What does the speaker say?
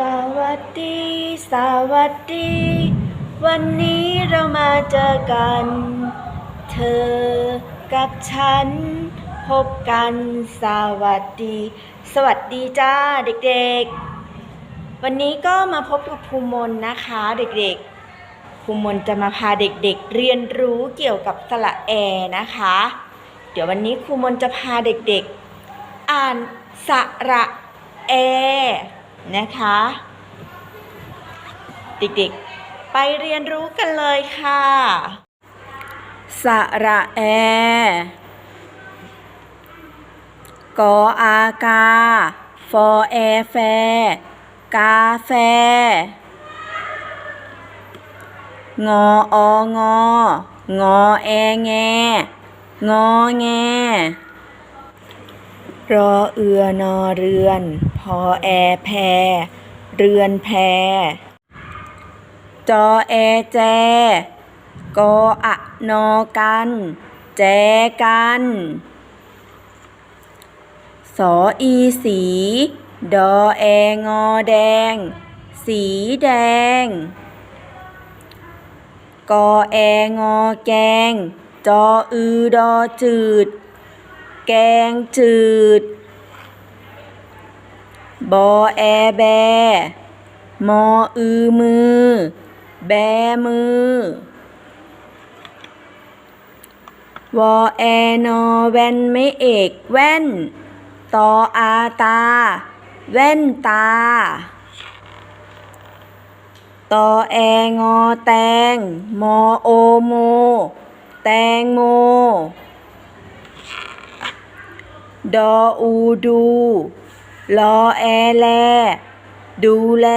สวัสดี สวัสดี วันนี้เรามาเจอกัน เธอกับฉัน พบกันสวัสดี สวัสดีจ้าเด็กๆ วันนี้ก็มาพบกับภูมนนะคะเด็กๆ ภูมนจะมาพาเด็กๆ เรียนรู้เกี่ยวกับสระแอนะคะ เดี๋ยววันนี้ครูมนจะพาเด็กๆ อ่านสระแอ นะคะ เด็กๆ ไปเรียนรู้กันเลยค่ะ สระแอกออากา ฟอแอแฟ กาแฟ งอององอแอแง งอแง รอเอือนอเรือน พอแอแพเรือนแพ จอแอแจ กออะนอกัน แจกันสออีสี ดอแองอแดง สีแดง กอแองอแกง จออือดอจืด แกงจืด บอแอแบ มออือมือ แบมือ วอแอนอแว่นไม่เอกแว่น ตออาตา แว่นตา ตอแองอแตง มอโอโม แตงโม ดออูดูลอแอแล ดูแล